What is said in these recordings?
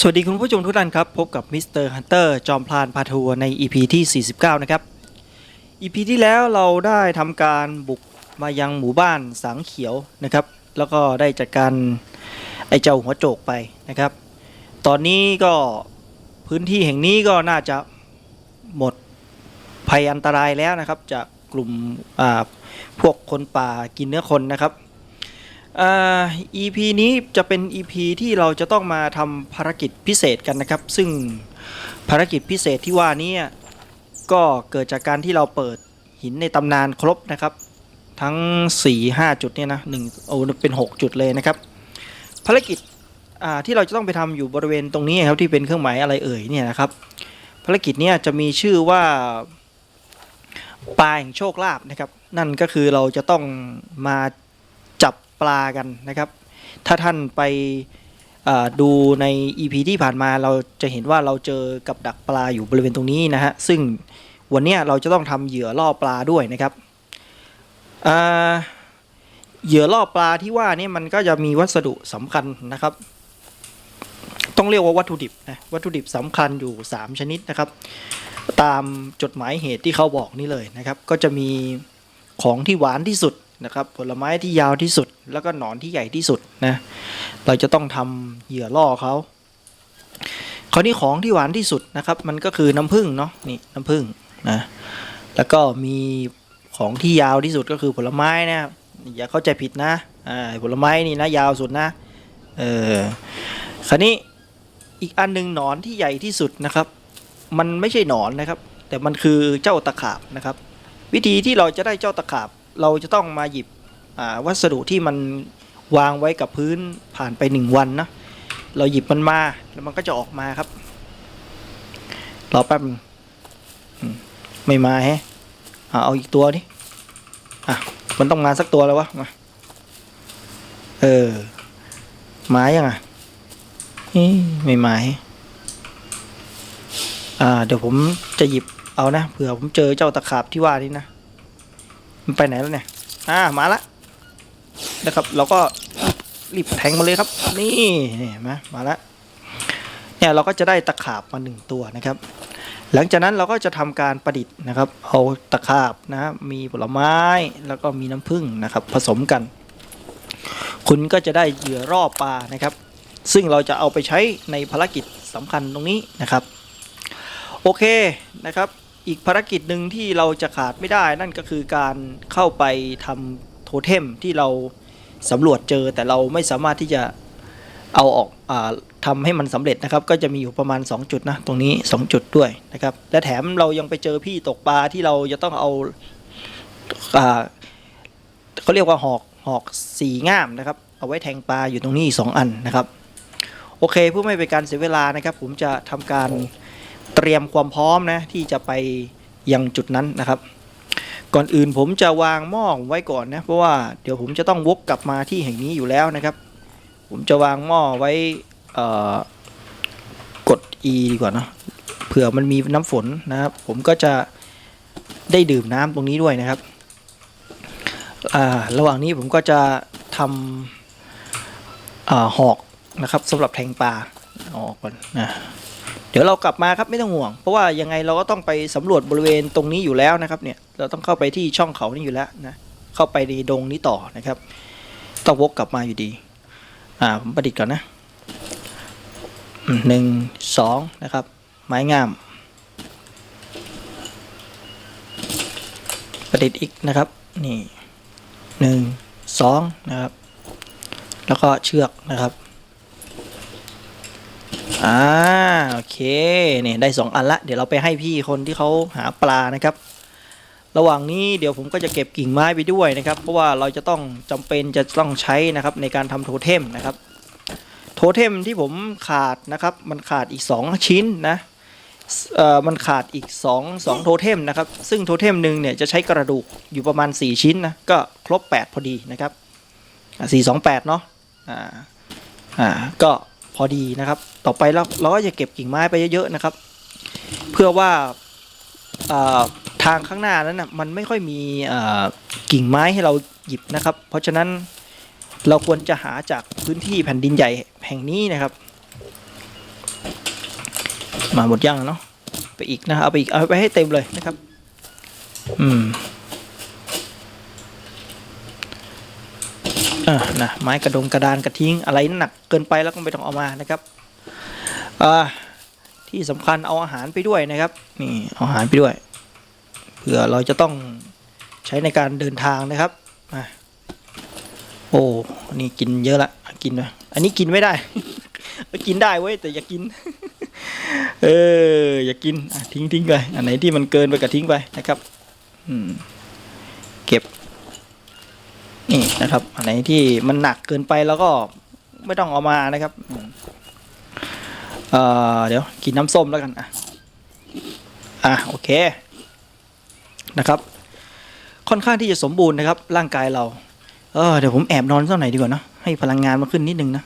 สวัสดีคุณผู้ชมทุกท่านครับ พบกับมิสเตอร์ฮันเตอร์จอมพลานพาทัวร์ใน EP ที่ 49 นะครับ EP ที่แล้วเราได้ทำการบุกมายังหมู่บ้านสังเขียวนะครับ แล้วก็ได้จัดการไอ้เจ้าหัวโจกไปนะครับ ตอนนี้ก็พื้นที่แห่งนี้ก็น่าจะหมดภัยอันตรายแล้วนะครับ จากกลุ่มพวกคนป่ากินเนื้อคนนะครับ อ่า EP นี้จะเป็น EP ที่เราจะต้องมาทำภารกิจพิเศษกันนะครับ ซึ่งภารกิจพิเศษที่ว่านี้ก็เกิดจากการที่เราเปิดหินในตำนานครบนะครับ ทั้ง 4 5 จุดเนี่ยนะหนึ่งโอ้เป็น 6 จุดเลยนะครับ ภารกิจอ่าที่เราจะต้องไปทำอยู่บริเวณตรงนี้ครับที่เป็นเครื่องหมายอะไรเอ่ยเนี่ยนะครับ ภารกิจเนี้จะมีชื่อว่าปลาแห่งโชคลาภนะครับ นั่นก็คือเราจะต้องมาจับ ปลากันนะครับ ถ้าท่านไปดูใน EP ที่ผ่านมาเราจะเห็นว่าเราเจอกับดักปลาอยู่บริเวณตรงนี้นะฮะซึ่งวันนี้เราจะต้องทำเหยื่อล่อปลาด้วยนะครับเหยื่อล่อปลาที่ว่านี่มันก็จะมีวัสดุสำคัญนะครับ ต้องเรียกว่าวัตถุดิบนะวัตถุดิบสำคัญอยู่ 3 ชนิดนะครับ ตามจดหมายเหตุที่เขาบอกนี่เลยนะครับ ก็จะมีของที่หวานที่สุด นะครับผลไม้ที่ยาวที่สุด แล้วก็หนอนที่ใหญ่ที่สุดนะเราจะต้องทำเหยื่อล่อเขาคราวนี้ของที่หวานที่สุดนะครับ มันก็คือน้ำผึ้งเนาะนี่น้ำผึ้งนะแล้วก็มีของที่ยาวที่สุดก็คือผลไม้นะครับอย่าเข้าใจผิดนะอ่าผลไม้นี่นะยาวสุดนะเออคราวนี้อีกอันหนึ่งหนอนที่ใหญ่ที่สุดนะครับ มันไม่ใช่หนอนนะครับ แต่มันคือเจ้าตะขาบนะครับ วิธีที่เราจะได้เจ้าตะขาบ เราจะต้องมาหยิบวัสดุที่มันวางไว้กับพื้นผ่านไปหนึ่งวันนะเราหยิบมันมาแล้วมันก็จะออกมาครับรอแป๊บไม่มาแฮะเอาอีกตัวดิอะมันต้องมาสักตัวแล้ววะมาเออมายังอะไม่มาฮะอ่าเดี๋ยวผมจะหยิบเอานะเผื่อผมเจอเจ้าตะขาบที่ว่านี่นะ มันไปไหนแล้วเนี่ย อ่า มาละ นะครับ เราก็รีบแทงมาเลยครับ นี่นี่เห็นไหมาละ เนี่ยเราก็จะได้ตะขาบมาหนึ่งตัวนะครับ หลังจากนั้นเราก็จะทำการประดิษฐ์นะครับ เอาตะขาบนะ มีผลไม้ แล้วก็มีน้ำผึ้งนะครับ ผสมกัน คุณก็จะได้เหยื่อรอบปลานะครับ ซึ่งเราจะเอาไปใช้ในภารกิจสำคัญตรงนี้นะครับ โอเคนะครับ อีกภารกิจหนึ่งที่เราจะขาดไม่ได้นั่นก็คือการเข้าไปทำโทเทมที่เราสำรวจเจอแต่เราไม่สามารถที่จะเอาออกอทำให้มันสำเร็จนะครับ ก็จะมีอยู่ประมาณ 2 จุดนะตรงนี้ 2 จุดด้วยนะครับ และแถมเรายังไปเจอพี่ตกปลาที่เราจะต้องเอาอาเขาเรียกว่าหอกหอกสีง่ามนะครับ เอาไว้แทงปลาอยู่ตรงนี้อีกสองอันนะครับ โอเคเพื่อไม่เป็นการเสียเวลานะครับ ผมจะทำการ เตรียมความพร้อมนะที่จะไปยังจุดนั้นนะครับ ก่อนอื่นผมจะวางหม้อไว้ก่อนนะเพราะว่าเดี๋ยวผมจะต้องวกกลับมาที่แห่งนี้อยู่แล้วนะครับ ผมจะวางหม้อไว้กด E ดีกว่าเนะเผื่อมันมีน้ำฝนนะครับ ผมก็จะได้ดื่มน้ำตรงนี้ด้วยนะครับระหว่างนี้ผมก็จะทำอหอกนะครับสำหรับแทงปลาออกก่อนนะ เดี๋ยวเรากลับมาครับไม่ต้องห่วง เพราะว่ายังไงเราก็ต้องไปสำรวจบริเวณตรงนี้อยู่แล้วนะครับเนี่ยเราต้องเข้าไปที่ช่องเขานี่อยู่แล้วนะเข้าไปในดงนี้ต่อนะครับ ต้องวกกลับมาอยู่ดี อ่าผมประดิษฐ์ก่อนนะหนึ่งสองนะครับ ไม้งาม ประดิษฐ์อีกนะครับนี่หนึ่งสองนะครับ แล้วก็เชือกนะครับ อ่าโอเคเนี่ยได้สองอันละ เดี๋ยวเราไปให้พี่คนที่เขาหาปลานะครับ ระหว่างนี้เดี๋ยวผมก็จะเก็บกิ่งไม้ไปด้วยนะครับ เพราะว่าเราจะต้องจำเป็นจะต้องใช้นะครับในการทำโทเทมนะครับ โทเทมที่ผมขาดนะครับ มันขาดอีก 2 ชิ้นนะเอ่อมันขาดอีก 2 2 โทเทมนะครับ ซึ่งโทเทมหนึ่งเนี่ยจะใช้กระดูกอยู่ประมาณ 4 ชิ้นนะก็ครบ 8 พอดีนะครับสี่สองแปดเนาะอ่าอ่าก็ พอดีนะครับ ต่อไปเราเราก็จะเก็บกิ่งไม้ไปเยอะๆนะครับ เพื่อว่าทางข้างหน้านั้นนะมันไม่ค่อยมีกิ่งไม้ให้เราหยิบนะครับ เพราะฉะนั้นเราควรจะหาจากพื้นที่แผ่นดินใหญ่แห่งนี้นะครับ มาหมดยังเนาะไปอีกนะเอาไปอีกเอาไปให้เต็มเลยนะครับ อืม อ่านะไม้กระดงกระดานกระทิ้งอะไรหนักเกินไปแล้วก็ไม่ต้องเอามานะครับอ่าที่สำคัญเอาอาหารไปด้วยนะครับนี่เอาอาหารไปด้วยเผื่อเราจะต้องใช้ในการเดินทางนะครับอะโอ้นี่กินเยอะละกินไหมอันนี้กินไม่ได้ กินได้เว้ยแต่อย่ากิน เอออย่ากินทิ้งทิ้งไปอันไหนที่มันเกินไปก็ทิ้งไปนะครับ อืมเก็บ นี่นะครับอันไหนที่มันหนักเกินไปแล้วก็ไม่ต้องเอามานะครับเอ่อเดี๋ยวกินน้ำส้มแล้วกันอะอะโอเคนะครับ ค่อนข้างที่จะสมบูรณ์นะครับ ร่างกายเรา เออเดี๋ยวผมแอบนอนสักหน่อยดีกว่านะให้พลังงานมาขึ้นนิดนึงนะ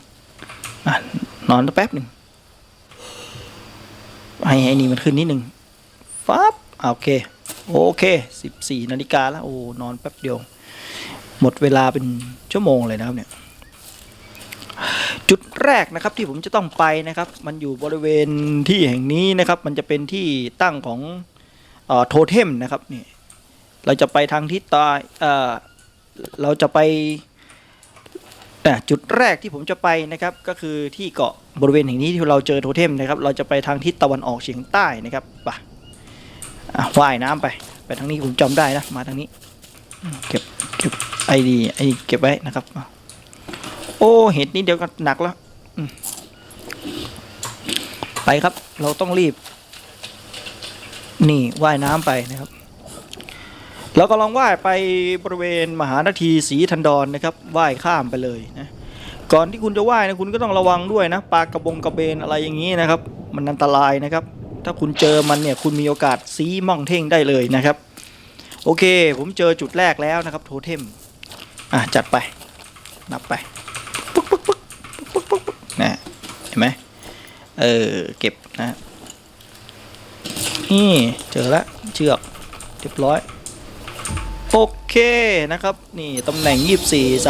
อะนอนแป๊บหนึ่งให้ไอ้นี่มันขึ้นนิดนึงฟับโอเค โอเคสิบสี่นาฬิกาแล้วโอ้นอนแป๊บเดียว หมดเวลาเป็นชั่วโมงเลยนะครับเนี่ยจุดแรกนะครับที่ผมจะต้องไปนะครับ มันอยู่บริเวณที่แห่งนี้นะครับ มันจะเป็นที่ตั้งของโทเทมนะครับนี่เราจะไปทางทิศใต้เอ่อเราจะไปจุดแรกที่ผมจะไปนะครับ ก็คือที่เกาะบริเวณแห่งนี้ที่เราเจอโทเทมนะครับ เราจะไปทางทิศตะวันออกเฉียงใต้นะครับไปอะว่ายน้ำไป ไปทางนี้ผมจำได้นะมาทางนี้เก็บเก็บ ไอดีไอเก็บไว้นะครับ โอ้เห็ดนี้เดี๋ยวก็หนักแล้วไปครับ เราต้องรีบ นี่ว่ายน้ำไปนะครับ เราก็ลองว่ายไปบริเวณมหานาทีสีทันดอนนะครับว่ายข้ามไปเลยนะก่อนที่คุณจะว่ายนะคุณก็ต้องระวังด้วยนะปลากระบงกระเบนอะไรอย่างนี้นะครับ มันอันตรายนะครับ ถ้าคุณเจอมันเนี่ยคุณมีโอกาสซีม่องเท่งได้เลยนะครับ โอเค ผมเจอจุดแรกแล้วนะครับ โทเทม อะจัดไป นับไปปุ๊กปุ๊กปุ๊กปุ๊กปุ๊กปุ๊กนะเห็นไหมเออเก็บนะนี่เจอแล้วเชือกเรียบร้อยโอเคนะครับนี่ตำแหน่ง 24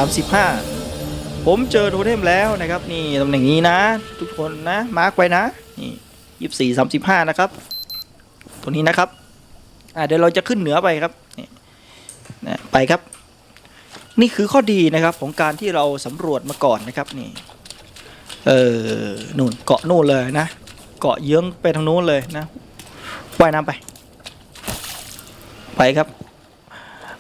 35 ผมเจอโทเทมแล้วนะครับนี่ตำแหน่งนี้นะ ทุกคนนะมาร์กไว้นะนี่ยี่สี่สามสิบห้านะครับ ตัวนี้นะครับอ่าเดี๋ยวเราจะขึ้นเหนือไปครับนี่นะไปครับ นี่คือข้อดีนะครับของการที่เราสำรวจมาก่อนนะครับนี่เออนู่นเกาะนู่นเลยนะ เกาะเยื้องไปทางนู้นเลยนะว่ายน้ำไป ไปครับ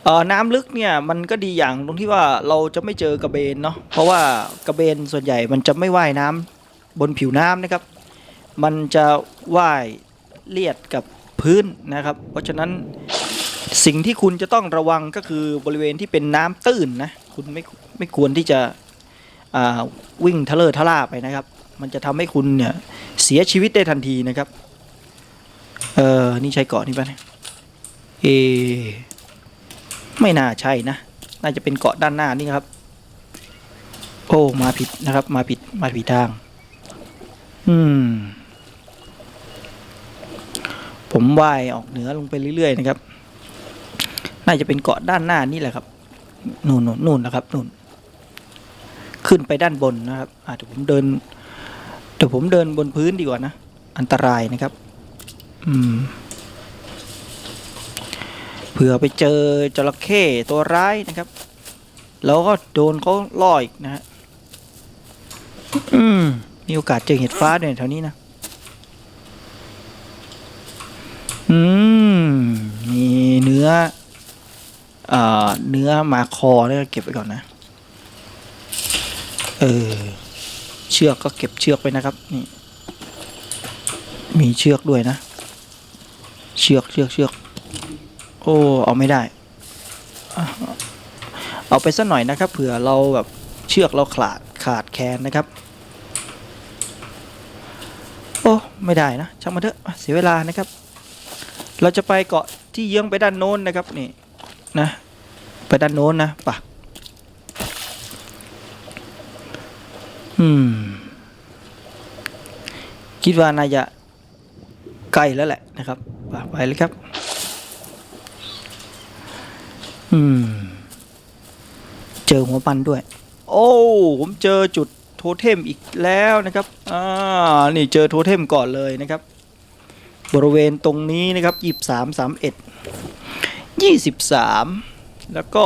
เออน้ำลึกเนี่ยมันก็ดีอย่างตรงที่ว่าเราจะไม่เจอกระเบนเนาะเพราะว่ากระเบนส่วนใหญ่มันจะไม่ว่ายน้ำบนผิวน้ำนะครับ มันจะว่ายเลียดกับพื้นนะครับ เพราะฉะนั้น สิ่งที่คุณจะต้องระวังก็คือบริเวณที่เป็นน้ำตื้นนะคุณไม่ไม่ควรที่จะวิ่งทะเลทะล่าไปนะครับ มันจะทำให้คุณเนี่ยเสียชีวิตได้ทันทีนะครับ เออนี่ใช้เกาะนี่ปะเนี่ยเอไม่น่าใช่นะ น่าจะเป็นเกาะด้านหน้านี่ครับ โอ้มาผิดนะครับ มาผิดมาผิดทาง อืม ผมว่ายออกเหนือลงไปเรื่อยๆนะครับ น่าจะเป็นเกาะด้านหน้านี่แหละครับนู่นนู่นนู่นนะครับนู่น ขึ้นไปด้านบนนะครับอาจจะเดี๋ยวผมเดินเดี๋ยวผมเดินบนพื้นดีกว่านะ อันตรายนะครับ อืมเผื่อไปเจอจระเข้ตัวร้ายนะครับ แล้วก็โดนเขาล่ออีกนะฮะอืมมีโอกาสเจอเห็ดฟ้าด้วยแถวนี้นะ อืม มีเนื้อ เอ่อเนื้อมาคอเนี่ยเก็บไว้ก่อนนะ เออ เชือกก็เก็บเชือกไปนะครับ นี่ มีเชือกด้วยนะ เชือกเชือกเชือก โอ้ เอาไม่ได้ เอาไปสักหน่อยนะครับ เผื่อเราแบบเชือกเราขาดขาดแคลนนะครับ โอ้ ไม่ได้นะ ช่างมาเถอะอะเสียเวลานะครับ เราจะไปเกาะที่เยื้องไปด้านโน้นนะครับนี่ นะ ไปด้านโน้นนะปะอืม คิดว่าน่าจะใกล้แล้วแหละนะครับไปไปเลยครับ อืม เจอหัวปันด้วย โอ้ผมเจอจุดโทเทมอีกแล้วนะครับ อ่า นี่เจอโทเทมก่อนเลยนะครับ บริเวณตรงนี้นะครับยี่สามสามเอ็ด ยี่สิบสามแล้วก็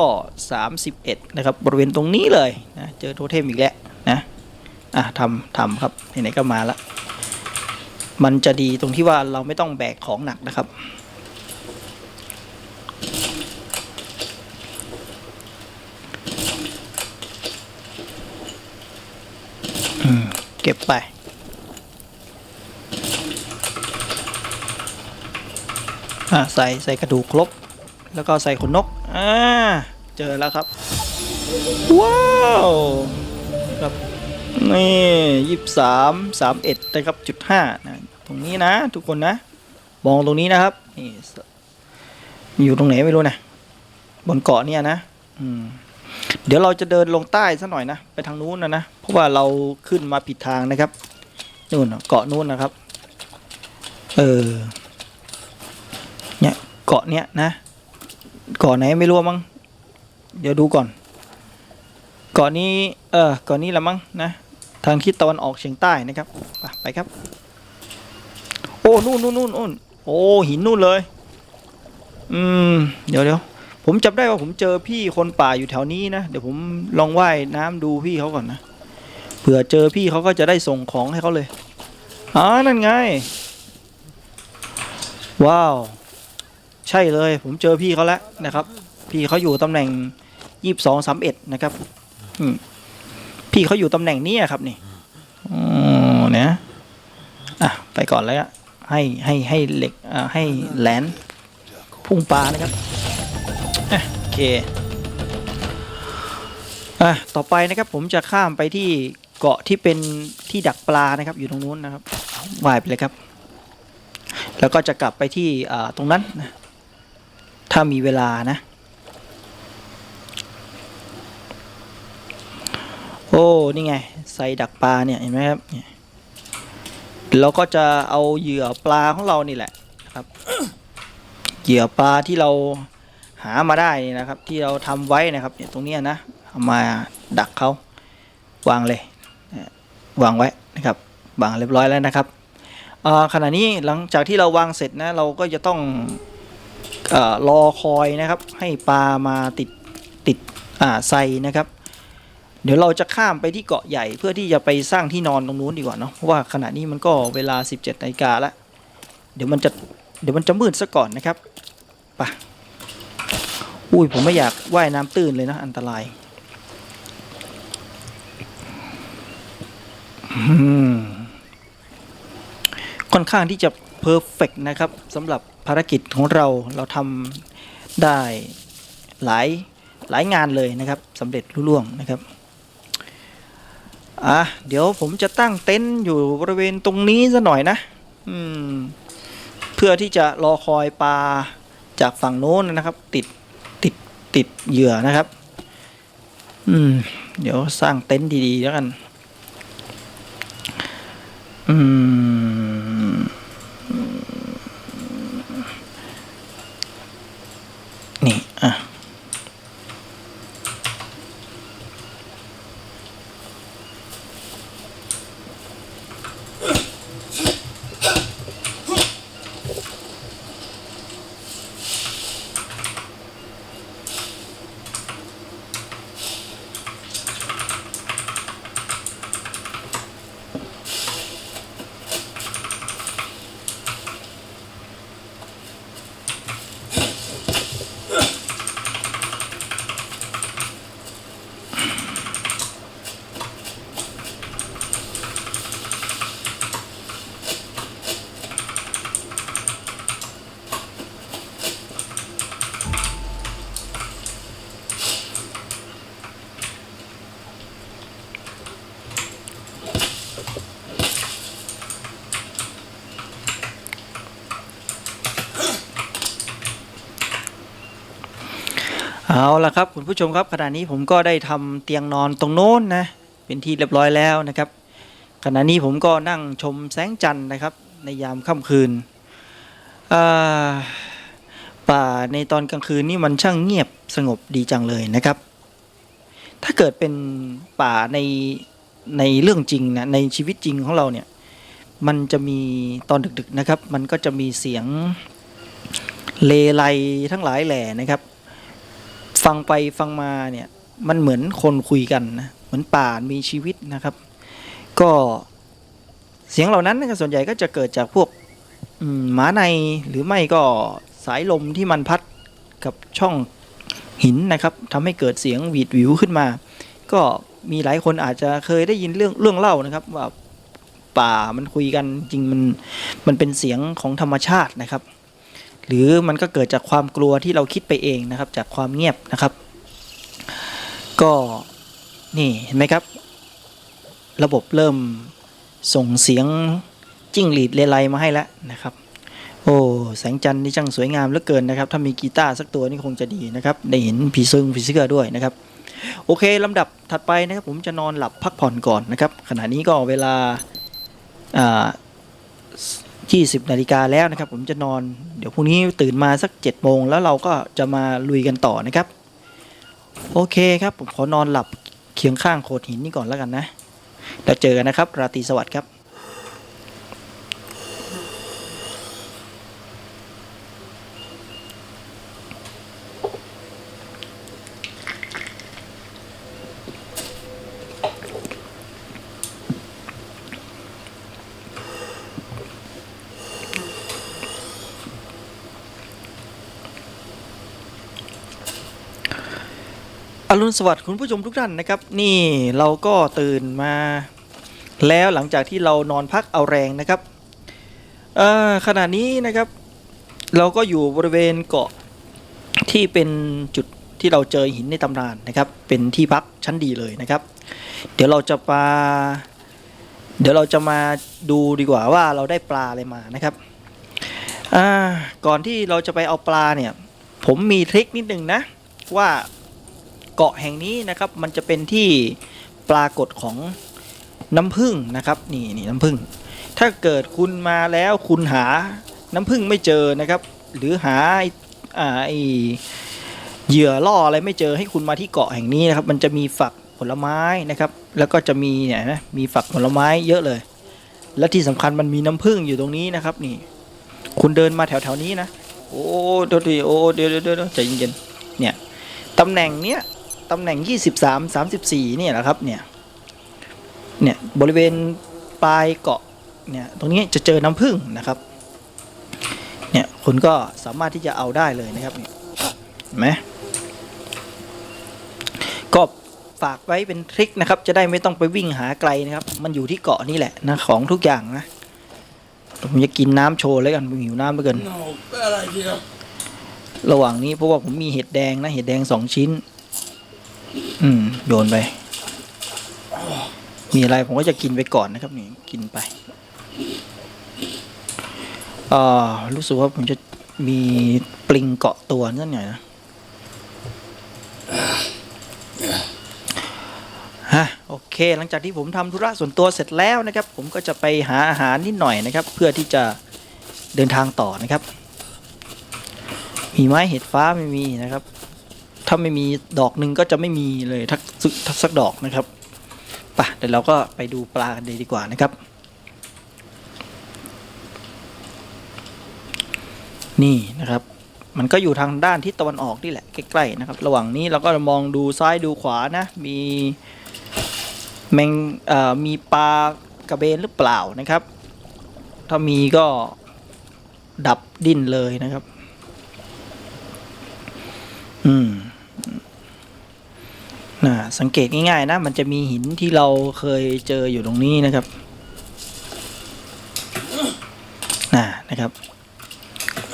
สามสิบเอ็ดนะครับ บริเวณตรงนี้เลยนะเจอโทเทมอีกแล้วนะอะทำทำครับไหนๆก็มาละมันจะดีตรงที่ว่าเราไม่ต้องแบกของหนักนะครับ เก็บไป อ่าใส่ใส่กระดูกครบ แล้วก็ใส่ขนนก อ่า เจอแล้วครับ ว้าวครับนี่ยี่สามสามเอ็ดนะครับจุดห้านะตรงนี้นะ ทุกคนนะ มองตรงนี้นะครับนี่อยู่ตรงไหนไม่รู้นะ บนเกาะเนี่ยนะอืมเดี๋ยวเราจะเดินลงใต้ซะหน่อยนะ ไปทางนู้นนะนะ เพราะว่าเราขึ้นมาผิดทางนะครับนู่นเกาะนู้นนะครับ เออเนี่ยเกาะเนี้ยนะ กาะไหนไม่รู้มั้งเดี๋ยวดูก่อนกาะนี้เออกาะนี้ละมั้งนะทางทิศตะวันออกเฉียงใต้นะครับไปครับ โอ้นู่นนู่นนู่นนู่นโอ้หินนู่นเลย อืมเดี๋ยวเดี๋ยวผมจำได้ว่าผมเจอพี่คนป่าอยู่แถวนี้นะเดี๋ยวผมลองว่ายน้ำดูพี่เขาก่อนนะเผื่อเจอพี่เขาก็จะได้ส่งของให้เขาเลยอ๋อนั่นไง ว้าว ใช่เลย ผมเจอพี่เขาแล้วนะครับ พี่เขาอยู่ตำแหน่งยี่สองสามเอ็ดนะครับพี่เขาอยู่ตำแหน่งนี้ครับนี่อ๋อเนี่ยอะไปก่อนเลยอะให้ให้ให้เหล็กอ่าให้แหลนพุ่งปลานะครับโอเคอะต่อไปนะครับผมจะข้ามไปที่เกาะที่เป็นที่ดักปลานะครับ อยู่ตรงนู้นนะครับว่ายไปเลยครับ แล้วก็จะกลับไปที่อ่าตรงนั้นนะ ถ้ามีเวลานะ โอ้ นี่ไงใส่ดักปลาเนี่ย เห็นไหมครับเราก็จะเอาเหยื่อปลาของเรานี่แหละครับเหยื่อปลาที่เราหามาได้นี่นะครับ ที่เราทำไว้นะครับเนี่ยตรงนี้นะเอามาดักเขาวางเลยวางไว้นะครับวางเรียบร้อยแล้วนะครับขณะนี้หลังจากที่เราวางเสร็จนะเราก็จะต้อง รอคอยนะครับ ให้ปลามาติดติดอ่าใส่นะครับ เดี๋ยวเราจะข้ามไปที่เกาะใหญ่เพื่อที่จะไปสร้างที่นอนตรงนู้นดีกว่าเนาะเพราะว่าขณะนี้มันก็เวลา 17นาฬิกาแล้วเดี๋ยวมันจะเดี๋ยวมันจะมืดซะก่อนนะครับไปอุ้ยผมไม่อยากว่ายน้ำตื้นเลยนะอันตรายค่อนข้างที่จะเพอร์เฟกนะครับสำหรับ ภารกิจของเราเราทำได้หลายหลายงานเลยนะครับสำเร็จลุล่วงนะครับอะเดี๋ยวผมจะตั้งเต็นท์อยู่บริเวณตรงนี้ซะหน่อยนะอืมเพื่อที่จะรอคอยปลาจากฝั่งโน้นนะครับ ติดติดติดเหยื่อนะครับ อืม เดี๋ยวสร้างเต็นท์ดีๆแล้วกัน อืม เอาละครับคุณผู้ชมครับขณะนี้ผมก็ได้ทำเตียงนอนตรงโน้นนะเป็นที่เรียบร้อยแล้วนะครับ ขณะนี้ผมก็นั่งชมแสงจันทร์นะครับ ในยามค่ำคืนป่าในตอนกลางคืนนี่มันช่างเงียบสงบดีจังเลยนะครับ ถ้าเกิดเป็นป่าในในเรื่องจริงนะในชีวิตจริงของเราเนี่ยมันจะมีตอนดึกๆนะครับ มันก็จะมีเสียงเลไลทั้งหลายแหล่นะครับ ฟังไปฟังมาเนี่ยมันเหมือนคนคุยกันนะเหมือนป่ามีชีวิตนะครับ ก็เสียงเหล่านั้นส่วนใหญ่ก็จะเกิดจากพวกหมาในหรือไม่ก็สายลมที่มันพัดกับช่องหินนะครับทำให้เกิดเสียงหวีดหวิวขึ้นมา ก็มีหลายคนอาจจะเคยได้ยินเรื่องเรื่องเล่านะครับว่าป่ามันคุยกันจริงมันมันเป็นเสียงของธรรมชาตินะครับ หรือมันก็เกิดจากความกลัวที่เราคิดไปเองนะครับ จากความเงียบนะครับ ก็นี่เห็นไหมครับ ระบบเริ่มส่งเสียงจิ้งหรีดเลไลมาให้แล้วนะครับ โอ้แสงจันทร์นี่ช่างสวยงามเหลือเกินนะครับ ถ้ามีกีตาร์สักตัวนี่คงจะดีนะครับได้เห็นผีซึงผีเสื้อด้วยนะครับ โอเคลำดับถัดไปนะครับผมจะนอนหลับพักผ่อนก่อนนะครับ ขณะนี้ก็เวลาอ่า 20นาฬิกาแล้วนะครับ ผมจะนอน เดี๋ยวพรุ่งนี้ตื่นมาสัก7โมงแล้วเราก็จะมาลุยกันต่อนะครับ โอเคครับ ผมขอนอนหลับเคียงข้างโขดหินนี่ก่อนแล้วกันนะ แล้วเจอกันนะครับ ราตรีสวัสดิ์ครับ อรุณสวัสดิ์คุณผู้ชมทุกท่านนะครับ นี่เราก็ตื่นมา แล้วหลังจากที่เรานอนพักเอาแรงนะครับเอ่อขณะนี้นะครับ เราก็อยู่บริเวณเกาะที่เป็นจุดที่เราเจอหินในตำนานนะครับ เป็นที่พักชั้นดีเลยนะครับ เดี๋ยวเราจะมาเดี๋ยวเราจะมาดูดีกว่าว่าเราได้ปลาอะไรมานะครับอ่าก่อนที่เราจะไปเอาปลาเนี่ย ผมมีทริคนิดนึงนะว่า เกาะแห่งนี้นะครับ มันจะเป็นที่ปรากฏของน้ำผึ้งนะครับ นี่นี่น้ำผึ้งถ้าเกิดคุณมาแล้วคุณหาน้ำผึ้งไม่เจอนะครับ หรือหาไอ้อ่าไอเหยื่อล่ออะไรไม่เจอให้คุณมาที่เกาะแห่งนี้นะครับ มันจะมีฝักผลไม้นะครับ แล้วก็จะมีเนี่ยนะมีฝักผลไม้เยอะเลย และที่สำคัญมันมีน้ำผึ้งอยู่ตรงนี้นะครับนี่ คุณเดินมาแถวๆนี้นะ โอ้เดี๋ยวดิโอ้เดี๋ยวเดี๋ยวเดี๋ยวใจเย็นๆเนี่ยตำแหน่งเนี้ย ตำแหน่ง 23 34เนี่ยแหละครับเนี่ยเนี่ยบริเวณปลายเกาะเนี่ยตรงนี้จะเจอน้ำผึ้งนะครับเนี่ยคุณก็สามารถที่จะเอาได้เลยนะครับนี่เห็นไหมก็ฝากไว้เป็นทริคนะครับ จะได้ไม่ต้องไปวิ่งหาไกลนะครับ มันอยู่ที่เกาะนี่แหละนะของทุกอย่างนะผมจะกินน้ำโชว์เลยกันผมหิวน้ำเหลือเกิน No, bad idea. ระหว่างนี้เพราะว่าผมมีเห็ดแดงนะเห็ดแดงสองชิ้น อืม โยนไป มีอะไรผมก็จะกินไปก่อนนะครับ นี่กินไปอ่ารู้สึกว่าผมจะมีปลิงเกาะตัวนั่นหน่อยนะฮะโอเค หลังจากที่ผมทำธุระส่วนตัวเสร็จแล้วนะครับ ผมก็จะไปหาอาหารนิดหน่อยนะครับ เพื่อที่จะเดินทางต่อนะครับ มีไม้เห็ดฟ้าไม่มีนะครับ ถ้าไม่มีดอกหนึ่งก็จะไม่มีเลยทักสักทักสักดอกนะครับไปะเดี๋ยวเราก็ไปดูปลากันเลยดีกว่านะครับ นี่นะครับ มันก็อยู่ทางด้านทิศตะวันออกนี่แหละใกล้ๆนะครับ ระหว่างนี้เราก็มองดูซ้ายดูขวานะ มีแมงมีปลากระเบนหรือเปล่านะครับ ถ้ามีก็ดับดิ้นเลยนะครับ อืม นะสังเกตง่ายๆนะ มันจะมีหินที่เราเคยเจออยู่ตรงนี้นะครับน่ะนะครับ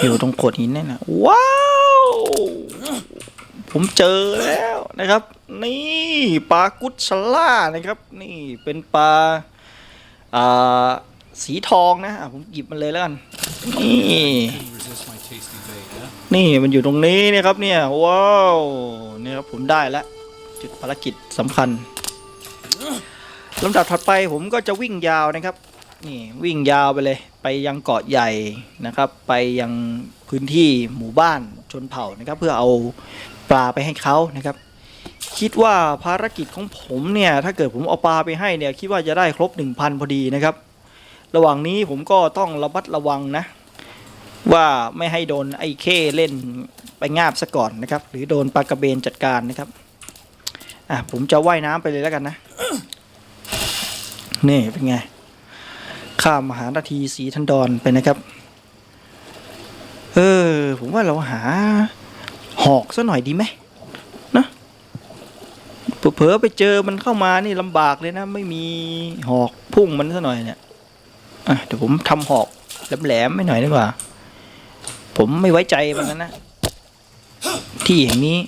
อยู่ตรงโขดหินนี่นะว้าวผมเจอแล้วนะครับ นี่ปลากุดชล่านะครับ นี่เป็นปลาอ่าสีทองนะผมหยิบมันเลยแล้วกันนี่นี่มันอยู่ตรงนี้นะครับเนี่ยว้าวนี่ครับผมได้แล้ว จุดภารกิจสำคัญลำดับถัดไปผมก็จะวิ่งยาวนะครับนี่วิ่งยาวไปเลย ไปยังเกาะใหญ่นะครับ ไปยังพื้นที่หมู่บ้านชนเผ่านะครับ เพื่อเอาปลาไปให้เขานะครับ คิดว่าภารกิจของผมเนี่ยถ้าเกิดผมเอาปลาไปให้เนี่ยคิดว่าจะได้ครบ 1,000 พอดีนะครับ ระหว่างนี้ผมก็ต้องระมัดระวังนะ ว่าไม่ให้โดนไอ้เข้เล่นไปงาบซะก่อนนะครับ หรือโดนปลากระเบนจัดการนะครับ อะผมจะว่ายน้ำไปเลยแล้วกันนะ นี่เป็นไง ข้ามมหานาทีสีทันดอนไปนะครับ เออ ผมว่าเราหา หอกซะหน่อยดีไหมนะเผลอไปเจอมันเข้ามานี่ลำบากเลยนะ ไม่มีหอกพุ่งมันซะหน่อยเนี่ยอะเดี๋ยวผมทำหอกแหลมๆไม่หน่อยดีกว่า ผมไม่ไว้ใจมันนะนะที่อย่างนี้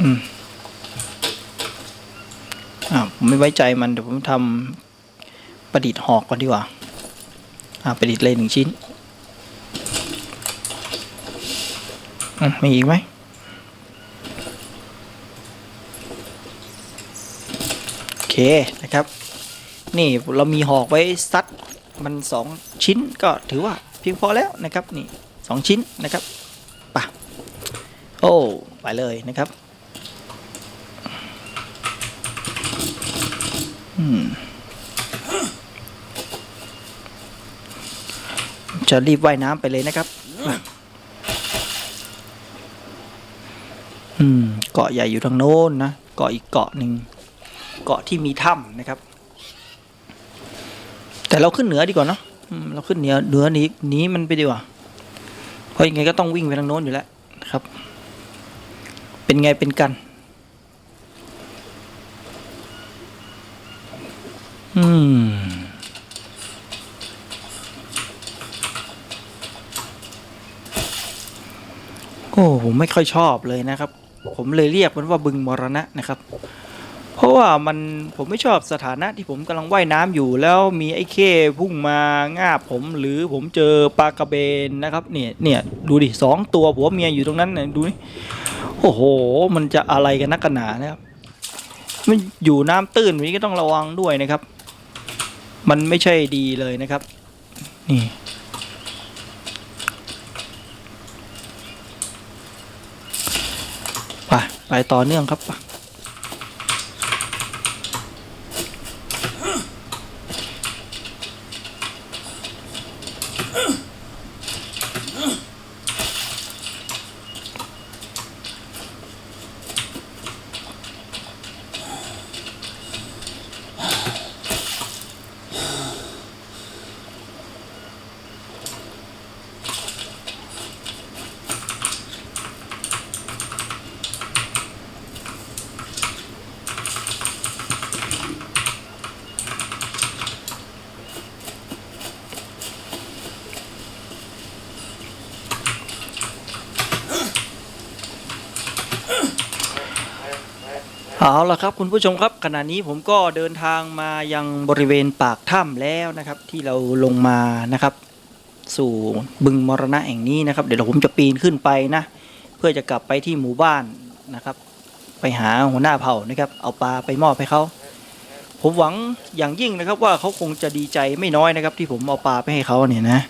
อืม อ่าผมไม่ไว้ใจมันเดี๋ยวผมทำประดิษฐ์หอกก่อนดีกว่าอ่าประดิษฐ์เลยหนึ่งชิ้นอืมมีอีกไหมโอเคนะครับ นี่เรามีหอกไว้ซัดมันสองชิ้นก็ถือว่าเพียงพอแล้วนะครับนี่สองชิ้นนะครับป่ะโอ้ไปเลยนะครับ อืม จะรีบว่ายน้ำไปเลยนะครับ อืม เกาะใหญ่อยู่ทางโน้นนะ เกาะอีกเกาะหนึ่ง เกาะที่มีถ้ำนะครับ แต่เราขึ้นเหนือดีกว่าเนาะเราขึ้นเหนือเหนือนี้นี้มันไปดีกว่า เพราะยังไงก็ต้องวิ่งไปทางโน้นอยู่แล้วนะครับ เป็นไงเป็นกัน อืม โอ้ผมไม่ค่อยชอบเลยนะครับ ผมเลยเรียกมันว่าบึงมรณะนะครับ เพราะว่ามันผมไม่ชอบสถานะที่ผมกำลังว่ายน้ำอยู่ แล้วมีไอ้เข้พุ่งมางาบผมหรือผมเจอปลากระเบนนะครับเนี่ยเนี่ยดูดิสองตัวผัวเมียอยู่ตรงนั้นเนี่ยดูนี่โอ้โห มันจะอะไรกันนักกันหนานะครับมันอยู่น้ำตื้นนี้ก็ต้องระวังด้วยนะครับ มันไม่ใช่ดีเลยนะครับ นี่ไปไปต่อเนื่องครับ เอาละครับคุณผู้ชมครับขณะนี้ผมก็เดินทางมายังบริเวณปากถ้ำแล้วนะครับ ที่เราลงมานะครับ สู่บึงมรณะแห่งนี้นะครับ เดี๋ยวผมจะปีนขึ้นไปนะ เพื่อจะกลับไปที่หมู่บ้านนะครับ ไปหาหัวหน้าเผ่านะครับ เอาปลาไปมอบให้เขาผมหวังอย่างยิ่งนะครับ ว่าเขาคงจะดีใจไม่น้อยนะครับ ที่ผมเอาปลาไปให้เขาเนี่ยนะ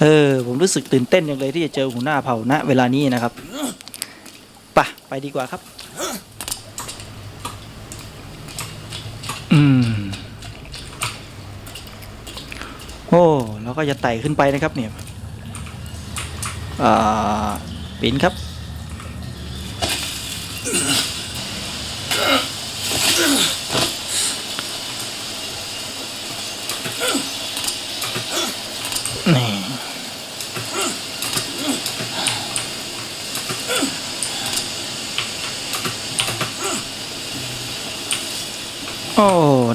เออผมรู้สึกตื่นเต้นอย่างเลยที่จะเจอหัวหน้าเผ่าณเวลานี้นะครับปะไปดีกว่าครับ อืม โอ้เราก็จะไต่ขึ้นไปนะครับเนี่ยอ่าปีนครับนี่โอ้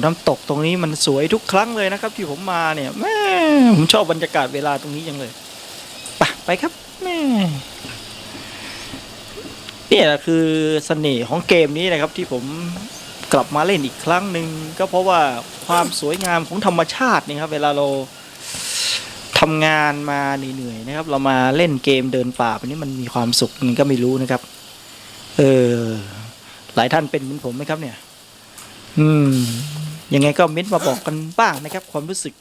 น้ำตกตรงนี้มันสวยทุกครั้งเลยนะครับ ที่ผมมาเนี่ยแม่ ผมชอบบรรยากาศเวลาตรงนี้จังเลยไปไปครับแม่นี่แหละคือเสน่ห์ของเกมนี้นะครับที่ผมกลับมาเล่นอีกครั้งหนึ่งก็เพราะว่าความสวยงามของธรรมชาตินี่ครับเวลาเราทำงานมาเหนื่อยๆนะครับ เรามาเล่นเกมเดินป่าแบบนี้มันมีความสุขมันก็ไม่รู้นะครับ เออหลายท่านเป็นเหมือนผมไหมครับเนี่ย อืมยังไงก็เม้นมาบอกกันบ้างนะครับ ความรู้สึก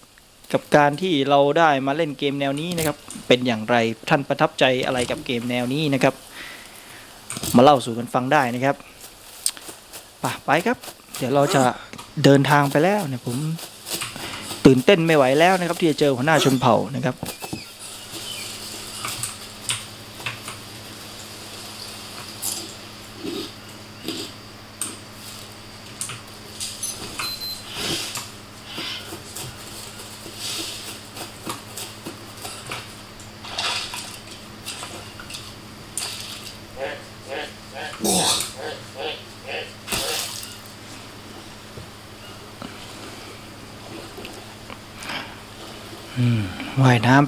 กับการที่เราได้มาเล่นเกมแนวนี้นะครับ เป็นอย่างไรท่านประทับใจอะไรกับเกมแนวนี้นะครับ มาเล่าสู่กันฟังได้นะครับไปไปครับ เดี๋ยวเราจะเดินทางไปแล้วเนี่ยผมตื่นเต้นไม่ไหวแล้วนะครับ ที่จะเจอหัวหน้าชนเผ่านะครับ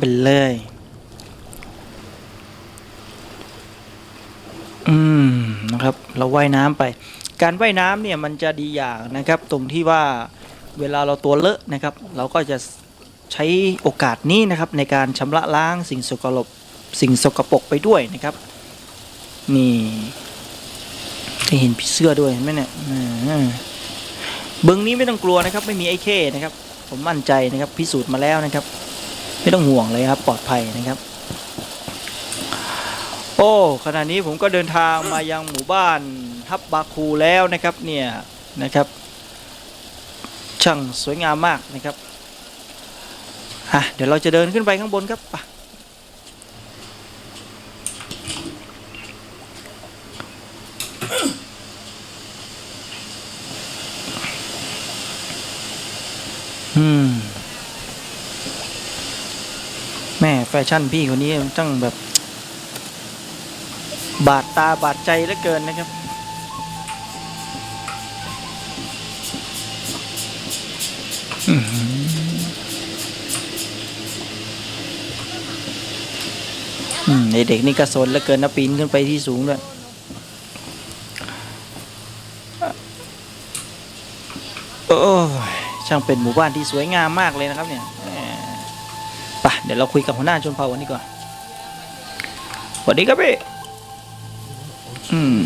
ไปเลย อืมนะครับ เราว่ายน้ำไป การว่ายน้ำเนี่ยมันจะดีอย่างนะครับ ตรงที่ว่าเวลาเราตัวเลอะนะครับ เราก็จะใช้โอกาสนี้นะครับ ในการชำระล้างสิ่งสกปรกสิ่งสกปรกไปด้วยนะครับนี่ได้เห็นผีเสื้อด้วยเห็นไหมเนี่ยอืมบึงนี้ไม่ต้องกลัวนะครับ ไม่มีไอ้เข้นะครับ ผมมั่นใจนะครับ พิสูจน์มาแล้วนะครับ ไม่ต้องห่วงเลยครับปลอดภัยนะครับ โอ้ขณะนี้ผมก็เดินทางมายังหมู่บ้านทับบาคูแล้วนะครับเนี่ยนะครับ ช่างสวยงามมากนะครับฮะเดี๋ยวเราจะเดินขึ้นไปข้างบนครับไปอืม แม่แฟ ชั่นพี่คนนี้ตั้งแบบ บาดตาบาดใจเหลือเกินนะครับอื้อหืออืมเด็กๆนี่กระสนเหลือเกินนะปีนขึ้นไปที่สูงด้วยโอ้ยช่างเป็นหมู่บ้านที่สวยงามมากเลยนะครับเนี่ย ดี๋ยวเราคุยกับหัวหน้าชนเผ่าวันนี้ก่อนสวัสดีครับพี่อืม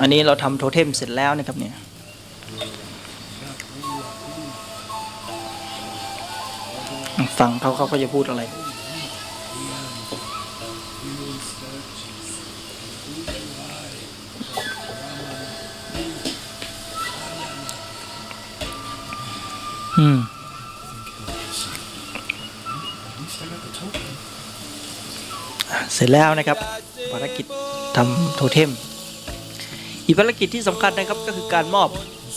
อันนี้เราทำโทเทมเสร็จแล้วนะครับเนี่ยฟังเขาเขาก็จะพูดอะไรอืม เสร็จแล้วนะครับภารกิจทำโทเทม อีกภารกิจที่สำคัญนะครับก็คือการมอบ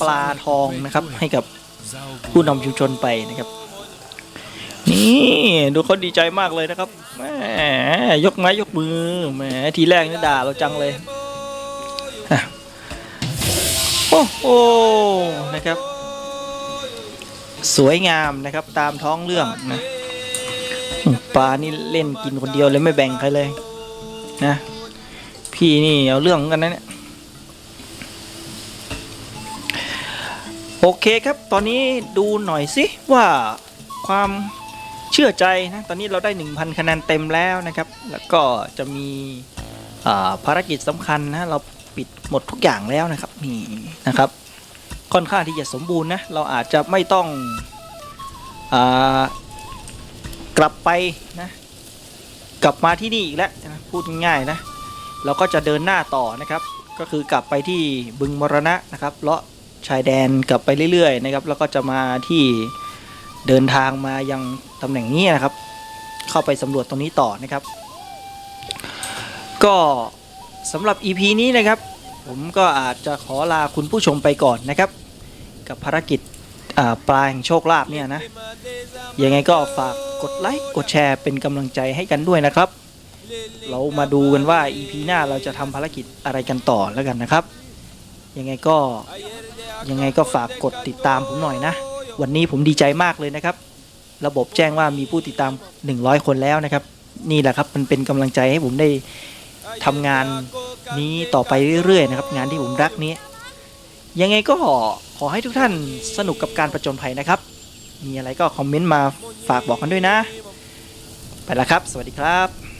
ปลาทองนะครับให้กับผู้นำชุมชนไปนะครับ นี่ดูเขาดีใจมากเลยนะครับแหมยกไม้ยกมือแหมทีแรกนี่ด่าเราจังเลยโอ้โหนะครับ สวยงามนะครับตามท้องเรื่องนะ ปลานี่เล่นกินคนเดียวเลยไม่แบ่งใครเลย นะ พี่นี่เอาเรื่องกันนะเนี่ยโอเคครับ ตอนนี้ดูหน่อยสิว่าความเชื่อใจนะตอนนี้เราได้ 1,000 คะแนนเต็มแล้วนะครับ แล้วก็จะมีาภารกิจสำคัญนะเราปิดหมดทุกอย่างแล้วนะครับนี่นะครับ ค่อนข้างที่จะสมบูรณ์นะเราอาจจะไม่ต้องอ่า กลับไปนะ กลับมาที่นี่อีกแล้วนะพูดง่ายๆนะ เราก็จะเดินหน้าต่อนะครับ ก็คือกลับไปที่บึงมรณะนะครับเลาะชายแดนกลับไปเรื่อยๆนะครับ แล้วก็จะมาที่เดินทางมายังตำแหน่งนี้นะครับ เข้าไปสำรวจตรงนี้ต่อนะครับ ก็สำหรับ EP นี้นะครับ ผมก็อาจจะขอลาคุณผู้ชมไปก่อนนะครับ กับภารกิจ ปลาแห่งโชคลาภเนี่ยนะยังไงก็ฝากกดไลค์กดแชร์เป็นกำลังใจให้กันด้วยนะครับ เรามาดูกันว่า EP หน้าเราจะทำภารกิจอะไรกันต่อแล้วกันนะครับ ยังไงก็ยังไงก็ฝากกดติดตามผมหน่อยนะ วันนี้ผมดีใจมากเลยนะครับ ระบบแจ้งว่ามีผู้ติดตาม 100 คนแล้วนะครับ นี่แหละครับมันเป็นกำลังใจให้ผมได้ทำงานนี้ต่อไปเรื่อยๆนะครับ งานที่ผมรักนี้ ยังไงก็ขอให้ทุกท่านสนุกกับการประจนภัยนะครับ มีอะไรก็คอมเมนต์มาฝากบอกกันด้วยนะ ไปแล้วครับ สวัสดีครับ